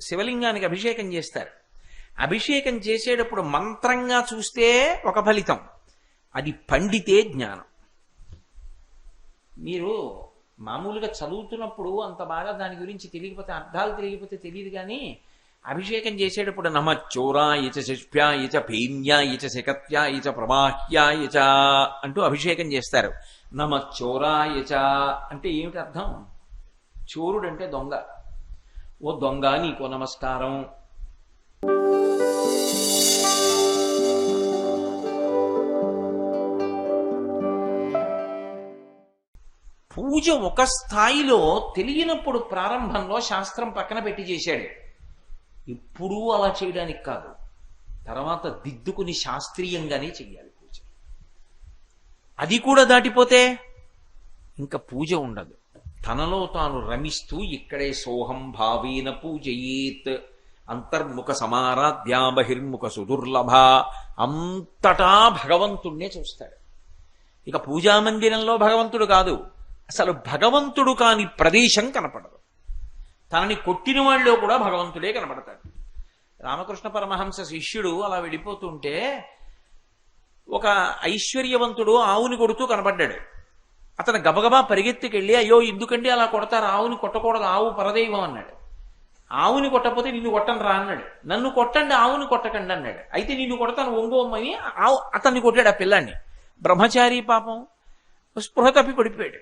శివలింగానికి అభిషేకం చేస్తారు. అభిషేకం చేసేటప్పుడు మంత్రంగా చూస్తే ఒక ఫలితం. అది పండితే జ్ఞానం. మీరు మామూలుగా చదువుతున్నప్పుడు అంత బాగా దాని గురించి తెలియకపోతే అర్థాలు తెలియకపోతే తెలియదు కానీ అభిషేకం చేసేటప్పుడు నమ చోరా ఇచ శిష్ప్యాయ ఇచ భీమ్యాయ ఇచ శకత్య ఇచ ప్రవాహ్య ఇచ అంటూ అభిషేకం చేస్తారు. నమ చోరా ఇచ అంటే ఏమిటి అర్థం? చోరుడంటే దొంగ. ఓ దొంగ నీకో నమస్కారం. పూజ ఒక స్థాయిలో తెలియనప్పుడు ప్రారంభంలో శాస్త్రం పక్కన పెట్టి చేశాడు. ఎప్పుడూ అలా చేయడానికి కాదు. తర్వాత దిద్దుకుని శాస్త్రీయంగానే చెయ్యాలి పూజ. అది కూడా దాటిపోతే ఇంకా పూజ ఉండదు. తనలో తాను రమిస్తూ ఇక్కడే సోహం భావేన పూజయేత్. అంతర్ముఖ సమారాధ్యా బహిర్ముఖ సుదుర్లభ. అంతటా భగవంతుణ్ణే చూస్తాడు. ఇక పూజా మందిరంలో భగవంతుడు కాదు. అసలు భగవంతుడు కాని ప్రదేశం కనపడదు. తనని కొట్టిన వాళ్ళు కూడా భగవంతుడే కనపడతాడు. రామకృష్ణ పరమహంస శిష్యుడు అలా వెళ్ళిపోతుంటే ఒక ఐశ్వర్యవంతుడు ఆవుని కొడుతూ కనపడ్డాడు. అతను గబగబా పరిగెత్తుకెళ్ళి అయ్యో ఎందుకండి అలా కొడతారు? ఆవుని కొట్టకూడదు ఆవు పరదైవం అన్నాడు. ఆవుని కొట్టకపోతే నిన్ను కొట్టను రా అన్నాడు. నన్ను కొట్టండి ఆవుని కొట్టకండి అన్నాడు. అయితే నిన్ను కొడతాను ఒంగోమ్మని ఆవు అతన్ని కొట్టాడు ఆ పిల్లాన్ని. బ్రహ్మచారి పాపం స్పృహ తప్పి పడిపోయాడు.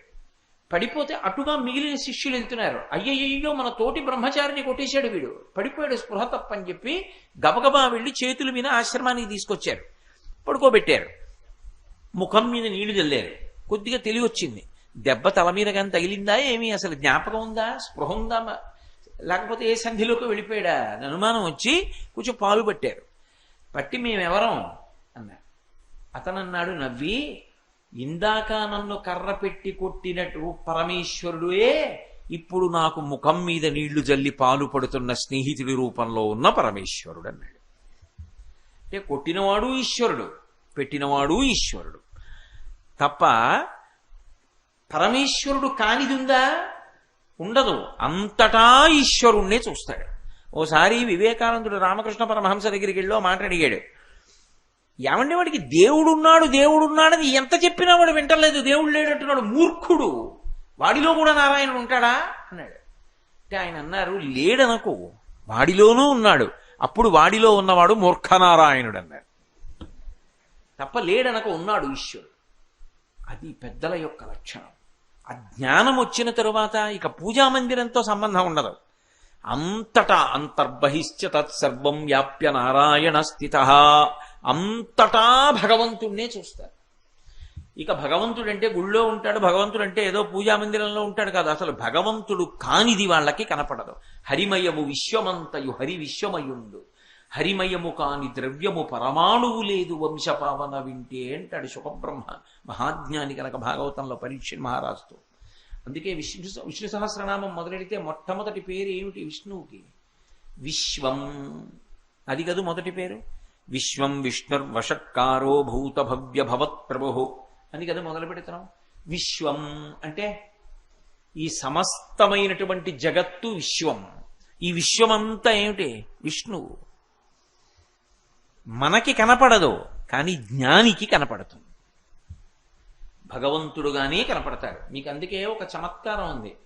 పడిపోతే అటుగా మిగిలిన శిష్యులు వెళ్తున్నారు. అయ్యయ్యో మన తోటి బ్రహ్మచారిని కొట్టేశాడు వీడు. పడిపోయాడు స్పృహ తప్పని చెప్పి గబగబా వెళ్ళి చేతుల మీద ఆశ్రమానికి తీసుకొచ్చారు. పడుకోబెట్టారు. ముఖం మీద నీళ్ళు చల్లారు కొద్దిగా తెలివి వచ్చింది దెబ్బ తల మీద కానీ తగిలిందా ఏమి? అసలు జ్ఞాపకం ఉందా? స్పృహ ఉందా? లేకపోతే ఏ సంధిలోకి వెళ్ళిపోయాడా? అని అనుమానం వచ్చి కొంచెం పాలు పట్టారు. పట్టి మేమెవరం? అన్నారు. అతను అన్నాడు నవ్వి ఇందాక నన్ను కర్ర పెట్టి కొట్టినట్టు పరమేశ్వరుడే ఇప్పుడు నాకు ముఖం మీద నీళ్ళు జల్లి పాలు పడుతున్న స్నేహితుడి రూపంలో ఉన్న పరమేశ్వరుడు అన్నాడు. అంటే కొట్టినవాడు ఈశ్వరుడు పెట్టినవాడు ఈశ్వరుడు. తప్ప పరమేశ్వరుడు కానిదుందా? ఉండదు. అంతటా ఈశ్వరుణ్ణే చూస్తాడు. ఓసారి వివేకానందుడు రామకృష్ణ పరమహంస దగ్గరికి వెళ్ళి మాట్లాడిగాడు మాట ఏమంటే వాడికి దేవుడున్నాడు దేవుడున్నాడని ఎంత చెప్పినా వాడు వింటలేదు. దేవుడు లేడంటున్నాడు. మూర్ఖుడు. వాడిలో కూడా నారాయణుడు ఉంటాడా? అన్నాడు. అంటే ఆయన అన్నారు లేడనకు. వాడిలోనూ ఉన్నాడు. అప్పుడు వాడిలో ఉన్నవాడు మూర్ఖనారాయణుడు అన్నారు. తప్ప లేడనక ఉన్నాడు ఈశ్వరుడు. అది పెద్దల యొక్క లక్షణం. ఆ జ్ఞానం వచ్చిన తరువాత ఇక పూజా మందిరంతో సంబంధం ఉండదు. అంతటా అంతర్బహిశ్చ తత్సర్వం వ్యాప్య నారాయణ స్థిత. అంతటా భగవంతుణ్ణే చూస్తారు. ఇక భగవంతుడు అంటే గుళ్ళో ఉంటాడు భగవంతుడు అంటే ఏదో పూజా మందిరంలో ఉంటాడు కాదు. అసలు భగవంతుడు కానిది వాళ్ళకి కనపడదు. హరిమయము విశ్వమంతయు హరి విశ్వమయుండు. హరిమయము కాని ద్రవ్యము పరమాణువు లేదు వంశపావన వింటే అంటాడు శుభబ్రహ్మ. మహాజ్ఞాని కనుక భాగవతంలో పరీక్ష మహారాజుతో. అందుకే విష్ణు విష్ణు సహస్రనామం మొదలెడితే మొట్టమొదటి పేరు ఏమిటి విష్ణువుకి? విశ్వం. అది కదూ మొదటి పేరు? విశ్వం విష్ణుర్వషట్కారో భూత భవ్య భవత్ ప్రభు అని కదా మొదలు పెడుతున్నాం? విశ్వం. అంటే ఈ సమస్తమైనటువంటి జగత్తు విశ్వం. ఈ విశ్వమంతా ఏమిటి? విష్ణువు. మనకి కనపడదు కానీ జ్ఞానికి కనపడుతుంది. భగవంతుడుగానే కనపడతాడు. మీకు అందుకే ఒక చమత్కారం ఉంది.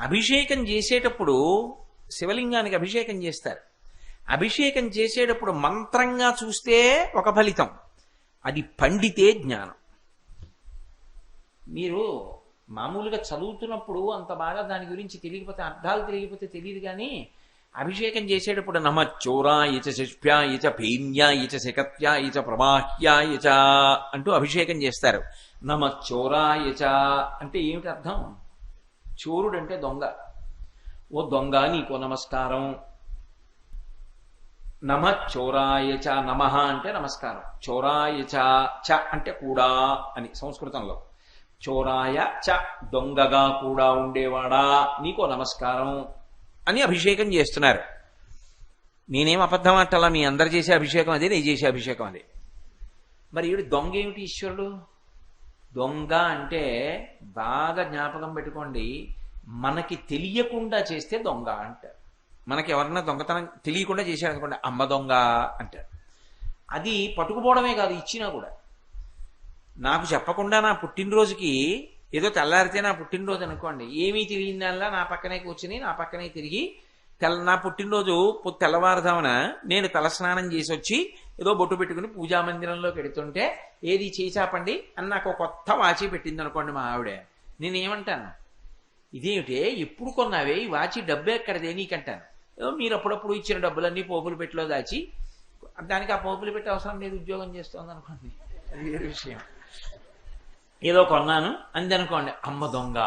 అభిషేకం చేసేటప్పుడు శివలింగానికి అభిషేకం చేస్తారు. అభిషేకం చేసేటప్పుడు మంత్రంగా చూస్తే ఒక ఫలితం. అది పండితే జ్ఞానం. మీరు మామూలుగా చదువుతున్నప్పుడు అంత బాగా దాని గురించి తెలియకపోతే అర్థాలు తెలియకపోతే తెలియదు కానీ అభిషేకం చేసేటప్పుడు నమ చోరా చ శిష్ప్యాయ చ భీమ్యాయ చ శకత్యాయ చ ప్రమాహ్యాయ చ అంటూ అభిషేకం చేస్తారు. నమ చోరాయ చ అంటే ఏమిటి అర్థం? చోరుడంటే దొంగ. ఓ దొంగ నీకో నమస్కారం. నమ చోరాయ చ నమ అంటే నమస్కారం. చోరాయ చ చ అంటే కూడా అని సంస్కృతంలో. చోరాయ చ దొంగగా కూడా ఉండేవాడా? నీకో నమస్కారం. అని అభిషేకం చేస్తున్నారు. నేనేం అబద్ధం అంటలా మీ అందరు చేసే అభిషేకం అదే నేను చేసే అభిషేకం అదే. మరి ఈవిడ దొంగ ఏమిటి ఈశ్వరుడు? దొంగ అంటే బాగా జ్ఞాపకం పెట్టుకోండి మనకి తెలియకుండా చేస్తే దొంగ అంటారు. మనకి ఎవరన్నా దొంగతనం తెలియకుండా చేశాడు అనుకోండి అమ్మ దొంగ అంటారు. అది పట్టుకుపోవడమే కాదు ఇచ్చినా కూడా. నాకు చెప్పకుండా నా పుట్టినరోజుకి ఏదో తెల్లారితే నా పుట్టినరోజు అనుకోండి. ఏమీ తెలియదల్లా నా పక్కనే కూర్చుని నా పక్కనే తిరిగి తెల్ల నా పుట్టినరోజు పొ- తెల్లవారుదామున నేను తలస్నానం చేసి వచ్చి ఏదో బొట్టు పెట్టుకుని పూజా మందిరంలోకి వెడుతుంటే ఏది చేచాపండి అని నాకు కొత్త వాచి పెట్టింది అనుకోండి మా ఆవిడ. నేనేమంటాను? ఇదేమిటే? ఎప్పుడు కొన్నావే? ఈ వాచి డబ్బు ఎక్కడదే నీకంటాను. ఏదో మీరు అప్పుడప్పుడు ఇచ్చిన డబ్బులన్నీ పోపులు పెట్టిలో దాచి దానికి ఆ పోపులు పెట్టి అవసరం లేదు ఉద్యోగం చేస్తుంది అనుకోండి అది వేరే విషయం. ఏదో కొన్నాను అంది అనుకోండి అమ్మ దొంగ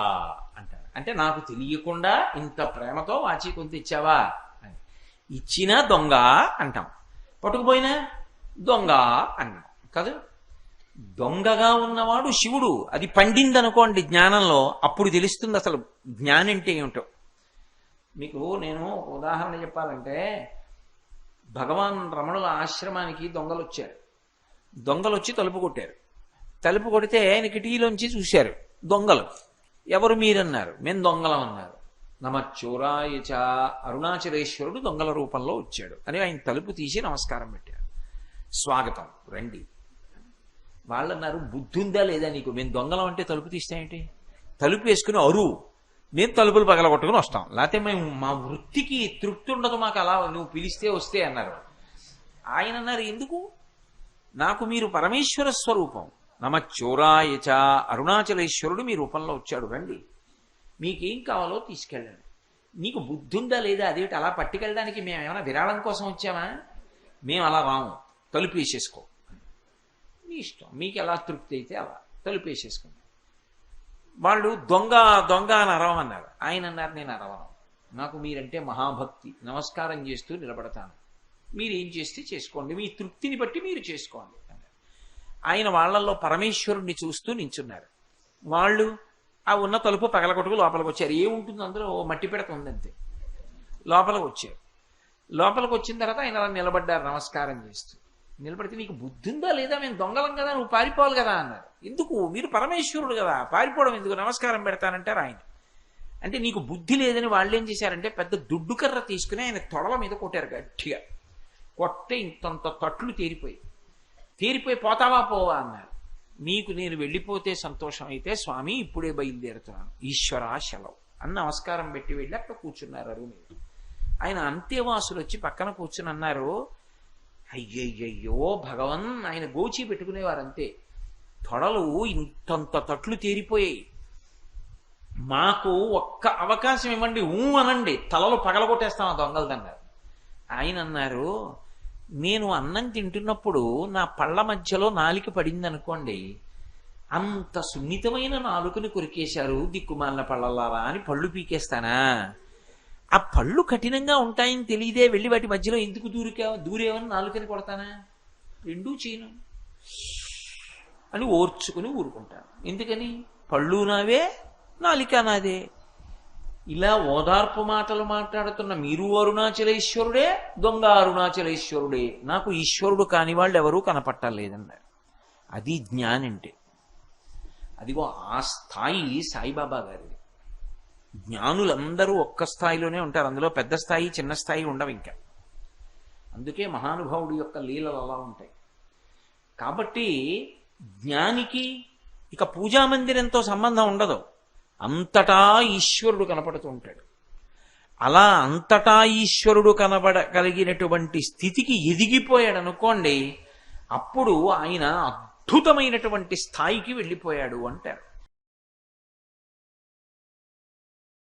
అంటారు. అంటే నాకు తెలియకుండా ఇంత ప్రేమతో వాచి కొంత ఇచ్చావా అని. ఇచ్చినా దొంగ అంటాం. పట్టుకుపోయినా దొంగ అంటాం కదా? దొంగగా ఉన్నవాడు శివుడు. అది పండిందనుకోండి జ్ఞానంలో అప్పుడు తెలుస్తుంది అసలు జ్ఞానం అంటే ఏమిటో. మీకు నేను ఉదాహరణ చెప్పాలంటే భగవాన్ రమణుల ఆశ్రమానికి దొంగలు వచ్చారు దొంగలు వచ్చి తలుపు కొట్టారు. తలుపు కొడితే ఆయన కిటికీలోంచి చూశారు. దొంగలు. ఎవరు మీరన్నారు? మేము దొంగలం అన్నారు. నమచ్చూరాయచ అరుణాచలేశ్వరుడు దొంగల రూపంలో వచ్చాడు. అని ఆయన తలుపు తీసి నమస్కారం పెట్టారు. స్వాగతం. రండి. వాళ్ళు అన్నారు బుద్ధి ఉందా లేదా నీకు? మేము దొంగలం అంటే తలుపు తీస్తాయేంటి తలుపు వేసుకుని అరువు మేము తలుపులు పగలగొట్టుకుని వస్తాం. లేకపోతే మేము మా వృత్తికి తృప్తి ఉండదు మాకు అలా నువ్వు పిలిస్తే వస్తే అన్నారు. ఆయన అన్నారు ఎందుకు? నాకు మీరు పరమేశ్వర స్వరూపం. నమ అరుణాచలేశ్వరుడు మీ రూపంలో వచ్చాడు. రండి. మీకేం కావాలో తీసుకెళ్ళండి. నీకు బుద్ధి ఉందా లేదా అదేమిటి? అలా పట్టుకెళ్ళడానికి మేము ఏమైనా విరాళం కోసం వచ్చామా? మేము అలా రాము. తలుపు వేసేసుకో మీ ఇష్టం. మీకు ఎలా తృప్తి అయితే అలా తలుపు వేసేసుకోండి వాళ్ళు దొంగ దొంగ అని అరవమన్నారు. ఆయన అన్నారు నేను అరవను. నాకు మీరంటే మహాభక్తి. నమస్కారం చేస్తూ నిలబడతాను. మీరు ఏం చేస్తే చేసుకోండి. మీ తృప్తిని బట్టి మీరు చేసుకోండి. ఆయన వాళ్ళల్లో పరమేశ్వరుణ్ణి చూస్తూ నించున్నారు. వాళ్ళు ఆ ఉన్న తలుపు పగలగొట్టుకు లోపలికి వచ్చారు. ఏముంటుంది అందులో? ఓ మట్టి పిడత ఉందంతే. లోపలికి వచ్చారు. లోపలికి వచ్చిన తర్వాత ఆయన అలా నిలబడ్డారు నమస్కారం చేస్తూ. నిలబడితే నీకు బుద్ధి ఉందా లేదా? మేము దొంగలం కదా నువ్వు పారిపోవాలి కదా అన్నారు. ఎందుకు? మీరు పరమేశ్వరుడు కదా. పారిపోవడం ఎందుకు? నమస్కారం పెడతానంటారు ఆయన. అంటే నీకు బుద్ధి లేదని వాళ్ళు ఏం చేశారంటే పెద్ద దుడ్డు కర్ర తీసుకుని ఆయన తొడల మీద కొట్టారు గట్టిగా. కొట్టే ఇంతంత తట్లు తీరిపోయి. తీరిపోయి పోతావా పోవా అన్నారు. నీకు నేను వెళ్ళిపోతే సంతోషం అయితే స్వామి ఇప్పుడే బయలుదేరుతున్నాను. ఈశ్వర సెలవు అని నమస్కారం పెట్టి వెళ్ళి అక్కడ కూర్చున్నారు అరువు మీద ఆయన అంత్యవాసులు వచ్చి పక్కన కూర్చుని అన్నారు అయ్యయ్యయ్యో భగవన్ ఆయన గోచి పెట్టుకునేవారు అంతే. తొడలు ఇంతంత తట్లు తేరిపోయాయి. మాకు ఒక్క అవకాశం ఇవ్వండి ఊ అనండి. తలలు పగలగొట్టేస్తాం ఆ దొంగలదన్నారు. ఆయన అన్నారు నేను అన్నం తింటున్నప్పుడు నా పళ్ళ మధ్యలో నాలిక పడింది అనుకోండి అంత సున్నితమైన నాలుకని కొరికేశారు దిక్కుమాలిన పళ్ళలారా అని పళ్ళు పీకేస్తానా? ఆ పళ్ళు కఠినంగా ఉంటాయని తెలియదే వెళ్ళి వాటి మధ్యలో ఎందుకు దూరికా దూరేవని నాలుకని కొడతానా? రెండూ చేయను. అని ఓర్చుకుని ఊరుకుంటాను. ఎందుకని? పళ్ళు నావే నాలిక నాదే. ఇలా ఓదార్పు మాటలు మాట్లాడుతున్న మీరు అరుణాచలేశ్వరుడే దొంగ అరుణాచలేశ్వరుడే. నాకు ఈశ్వరుడు కాని వాళ్ళు ఎవరూ కనపట్టలేదన్నారు అది జ్ఞానంటే. అదిగో ఆ స్థాయి సాయిబాబా గారిది. జ్ఞానులందరూ ఒక్క స్థాయిలోనే ఉంటారు. అందులో పెద్ద స్థాయి చిన్న స్థాయి ఉండవు ఇంకా. అందుకే మహానుభావుడి యొక్క లీలలు అలా ఉంటాయి. కాబట్టి జ్ఞానికి ఇక పూజామందిరంతో సంబంధం ఉండదు. అంతటా ఈశ్వరుడు కనపడుతూ ఉంటాడు. అలా అంతటా ఈశ్వరుడు కనబడగలిగినటువంటి స్థితికి ఎదిగిపోయాడు అనుకోండి అప్పుడు ఆయన అద్భుతమైనటువంటి స్థాయికి వెళ్ళిపోయాడు అంటారు.